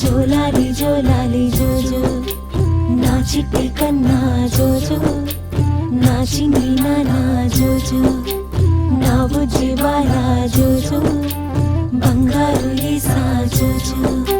జోలాలి జోలాలి జోజో నా చిట్టి కన్నా జోజో నా చిన్ని నానా జోజో నా బుజ్జి బాలా జోజో Thank you.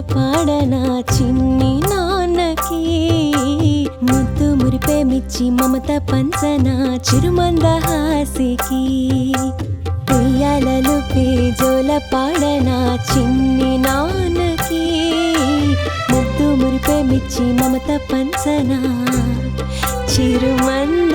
పాడనా చిన్ని నాన్నకి? ముద్దు మురిపేమిచ్చి మమత పంచన చిరుమందహాసికి ఉయ్యాలలు పేజోల పాడనా చిన్ని నాన్నకి? ముద్దు మురిపేమిచ్చి మమత పంచన చిరుమందహాసికి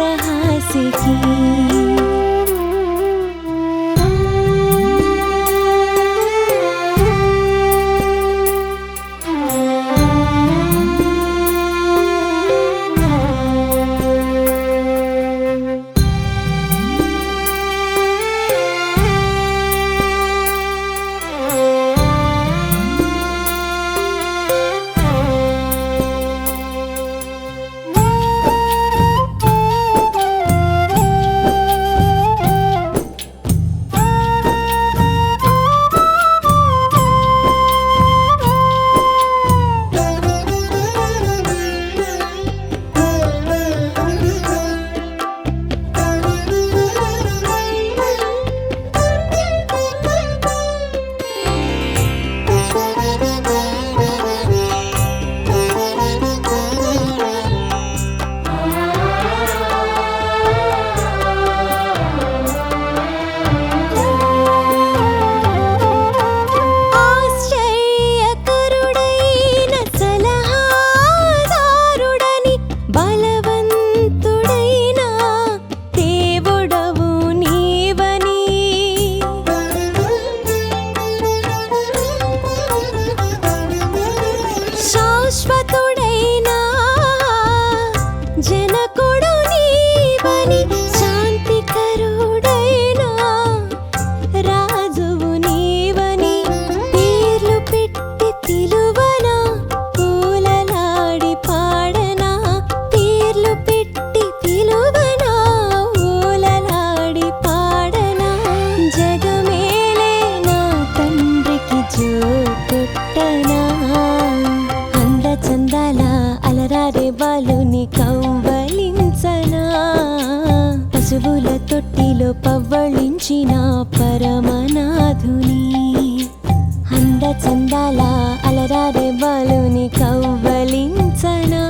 కృష్ణుని కవ్వలించనా?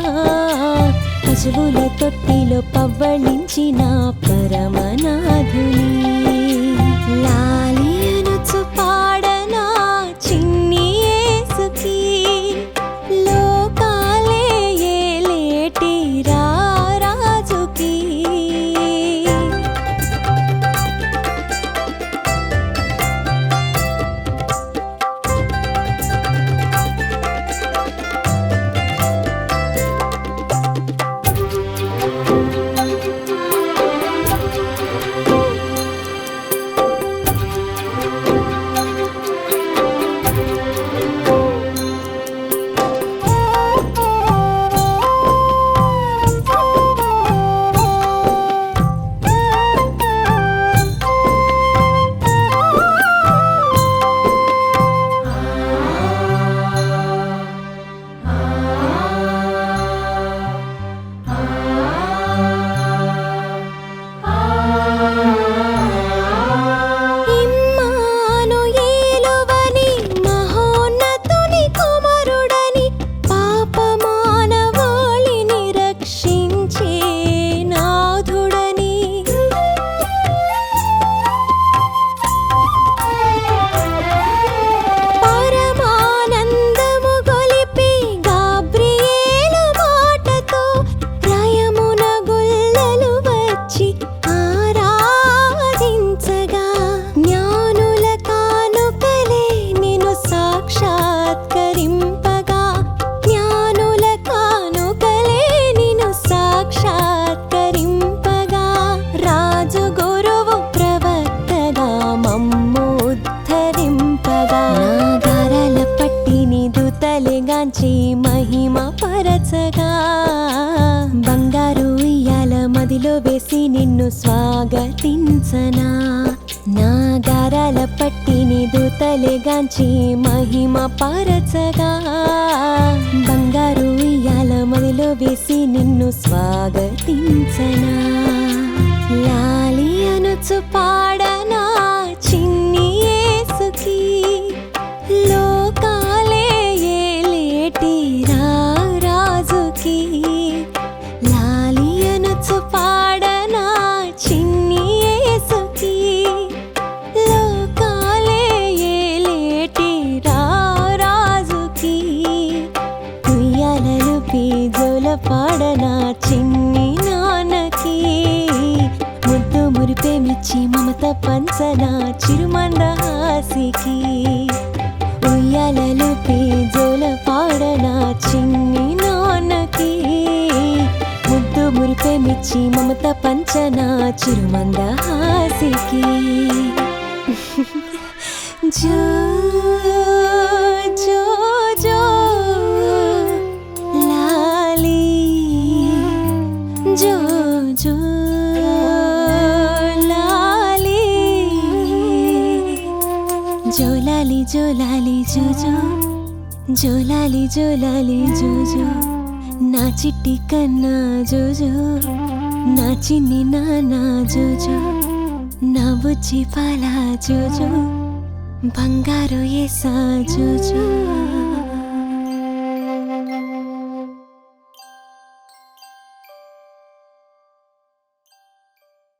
పశువుల తొట్టిలో పవ్వళించిన పరమనాథుని నిన్ను స్వాగతించనా? నా గారాల పట్టిని దూతలేగాంచి మహిమ పరచగా. బంగారు ఇయ్యాల మదిలో వేసి నిన్ను స్వాగతించనా? లాలి పంచనా చిరుమందహాసికి ఉయ్యాలలు పేజోల పాడనా చిన్ని నాన్నకి. ముద్దు మురిపేమిచ్చి మమత పంచనా చిరుమందహాసికి జో జో జోలాలి జోలాలి జోజో. జోలాలి జోలాలి జోజో. నా చిట్టి కన్నా జోజో. నా చిన్ని నాన్న జోజో. నా బుజ్జి పాల జోజో. బంగారు ఏసా జోజో.